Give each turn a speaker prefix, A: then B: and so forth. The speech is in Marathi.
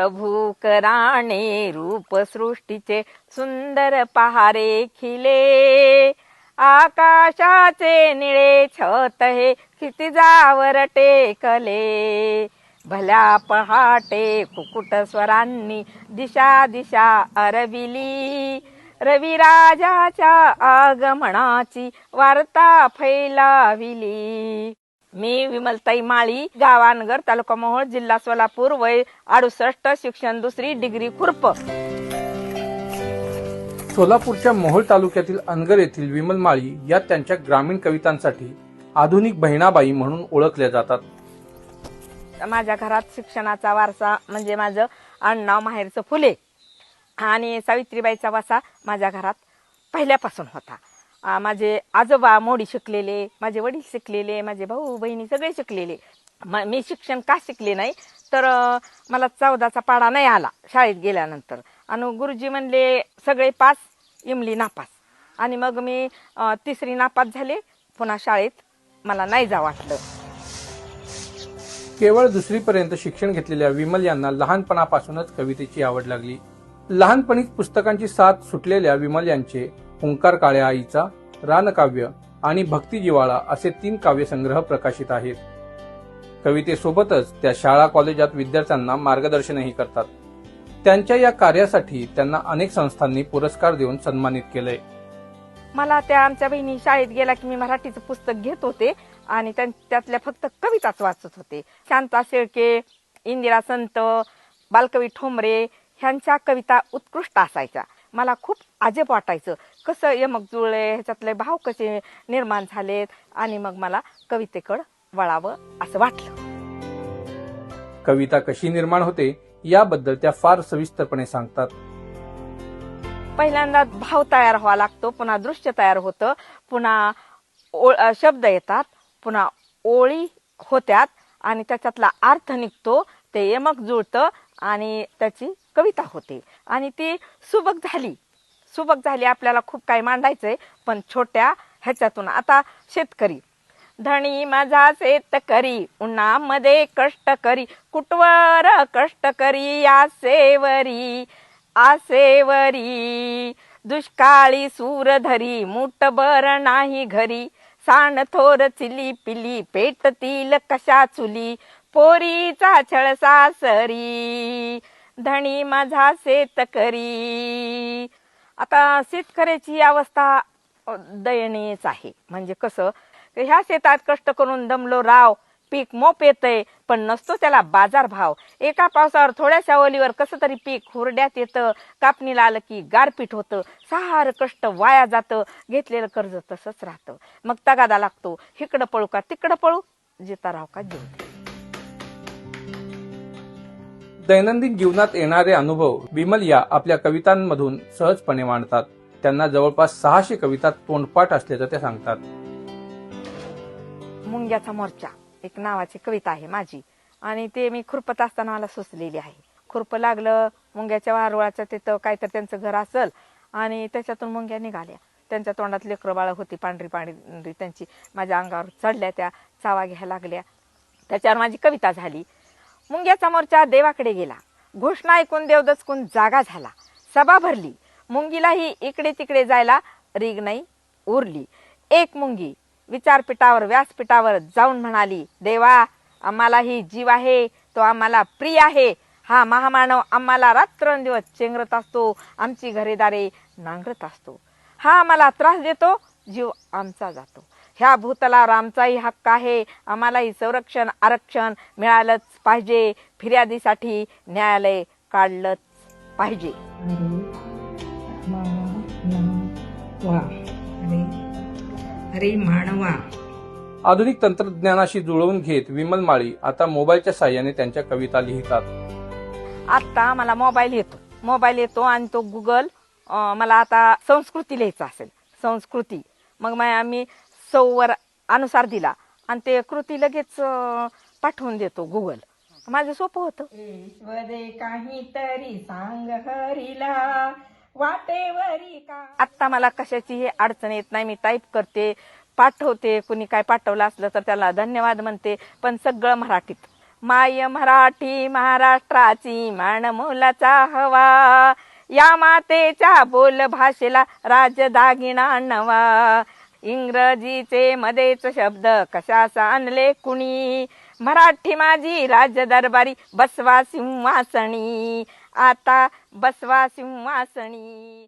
A: प्रभू कराणे रूप सृष्टीचे सुंदर पहारे खिले. आकाशाचे निळे छत हे क्षितिजावर टेकले भल्या पहाटे कुकुट स्वरांनी दिशा दिशा अरविली. रविराजाच्या आगमनाची वार्ता फैलाविली. मी विमलताई माळी गावानगर तालुका मोहोळ जिल्हा सोलापूर वय अडुसष्ट शिक्षण दुसरी डिग्री खुरप.
B: सोलापूरच्या मोहोळ तालुक्यातील अनगर येथील विमल माळी या त्यांच्या ग्रामीण कवितांसाठी आधुनिक बहिणाबाई म्हणून ओळखल्या जातात.
A: माझ्या घरात शिक्षणाचा वारसा म्हणजे माझं आडनाव माहेरचं फुले. आणि सावित्रीबाईचा वासा माझ्या घरात पहिल्यापासून होता. माझे आजोबा मोडी शिकलेले माझे वडील शिकलेले माझे भाऊ बहिणी सगळे शिकलेले. म- मी शिक्षण का शिकले नाही? तर मला चौदाचा पाडा नाही आला शाळेत गेल्यानंतर. आणि गुरुजी म्हणले सगळे पास इमली नापास. आणि मग मी तिसरी नापास झाले. पुन्हा शाळेत मला नाही जा वाटलं.
B: केवळ दुसरीपर्यंत शिक्षण घेतलेल्या विमल यांना लहानपणापासूनच कवितेची आवड लागली. लहानपणीच पुस्तकांची साथ सुटलेल्या विमल यांचे ओंकार काळ्या आईचा रानकाव्य आणि भक्तिजिवाळा असे तीन काव्यसंग्रह प्रकाशित आहेत. कवितेसोबतच त्या शाळा कॉलेजात विद्यार्थ्यांना मार्गदर्शनही करतात. त्यांच्या या कार्यासाठी त्यांना अनेक संस्थांनी पुरस्कार देऊन सन्मानित केलंय.
A: मला त्या आमच्या बहिणी शाळेत गेला की मी मराठीचं पुस्तक घेत होते आणि त्यां- त्यातल्या फक्त कविताच वाचत होते. शांता शेळके इंदिरा संत बालकवी ठोंबरे ह्यांच्या कविता उत्कृष्ट असायच्या. मला खूप अजब वाटायचं. कसं यमक जुळले ह्याच्यातले भाव कसे निर्माण झालेत? आणि मग मला कवितेकडं वळावं असं वाटलं.
B: कविता कशी निर्माण होते याबद्दल त्या फार सविस्तरपणे सांगतात.
A: पहिल्यांदा भाव तयार व्हावा लागतो पुन्हा दृश्य तयार होतं पुन्हा शब्द येतात पुन्हा ओळी होत्यात आणि त्याच्यातला अर्थ निघतो ते यमक जुळतं आणि त्याची कविता होते. आणि ती सुबक झाली. सुबक झाली आपल्याला खूप काही मांडायचं आहे पण छोट्या ह्याच्यातून. आता शेतकरी. धणी माझा शेतकरी उन्हामध्ये कष्ट करी कुटवर कष्ट करी आसेवरी आसेवरी दुष्काळी सूर धरी मुठभर नाही घरी. सांड थोर चिली पिली पेटतील कशा चुली. पोरीचा छळ सासरी. धणी माझा शेतकरी. आता शेतकऱ्याची अवस्था दयनीयच आहे. म्हणजे कसं ह्या शेतात कष्ट करून दमलो राव पीक मोप येतंय पण नसतो त्याला बाजार भाव एका पावसावर थोड्याशा ओलीवर कसं तरी पीक हुरड्यात येतं कापणीला आलं की गारपीट होतं सार कष्ट वाया जातं घेतलेलं कर्ज तसंच राहतं. मग तगादा लागतो इकडं पळू का तिकडं पळू? जिता राव का जेवते
B: दैनंदिन जीवनात येणारे अनुभव विमल या आपल्या कवितांमधून सहजपणे मांडतात. त्यांना जवळपास सहाशे कविता तोंडपाठ असल्याचं ते सांगतात.
A: मुंग्याचा मोर्चा एक नावाची कविता आहे माझी. आणि ते मी खुरपत असताना मला सुचलेली आहे. खुरप लागलं मुंग्याच्या वारुळाचं तिथं काहीतरी त्यांचं घर असल आणि त्याच्यातून मुंग्या निघाल्या. त्यांच्या तोंडात लेकरंबाळं होती पांढरी पांढरी त्यांची. माझ्या अंगावर चढल्या त्या चावा घ्यायला लागल्या. त्याच्यावर माझी कविता झाली. मुंग्याचा मोर्चा देवाकडे गेला. घोषणा ऐकून देव दचकून जागा झाला. सभा भरली. मुंगीलाही इकडे तिकडे जायला रीग नाही उरली. एक मुंगी विचारपीठावर व्यासपीठावर जाऊन म्हणाली देवा आम्हालाही जीव आहे तो आम्हाला प्रिय आहे. हा महामानव आम्हाला रात्रंदिवस चेंगरत असतो आमची घरेदारे नांगरत असतो. हा आम्हाला त्रास देतो जीव आमचा जातो. ह्या भूतलावर आमचाही हक्क आहे. आम्हालाही संरक्षण आरक्षण मिळालंच पाहिजे. फिर्यादीसाठी न्यायालय काढलंच पाहिजे.
C: मानवा अरे अरे मानवा
B: आधुनिक तंत्रज्ञानाशी जुळवून घेत विमल माळी आता मोबाईलच्या साह्याने त्यांच्या कविता लिहितात.
A: आता मला मोबाईल येतो. मोबाईल येतो आणि तो गुगल अं, मला आता संस्कृती लिहायचं असेल. संस्कृती. मग मा- आम्ही सौवर अनुसार दिला. आणि ते कृती लगेच पाठवून देतो गुगल माझं सोपं होतं. काहीतरी सांग हरीला. वाटेवरी का? आता मला कशाची अडचण येत नाही. मी टाईप करते पाठवते. कुणी काय पाठवलं असलं तर त्याला धन्यवाद म्हणते. पण सगळं मराठीत. माय मराठी महाराष्ट्राची मान मुलाचा हवा. या मातेच्या बोल भाषेला राज दागिना नवा. इंग्रजीचे मध्येच शब्द कशाचा आणले कुणी? मराठी माझी राज दरबारी बसवा सिंहासणी. आता बसवा सिंहासणी.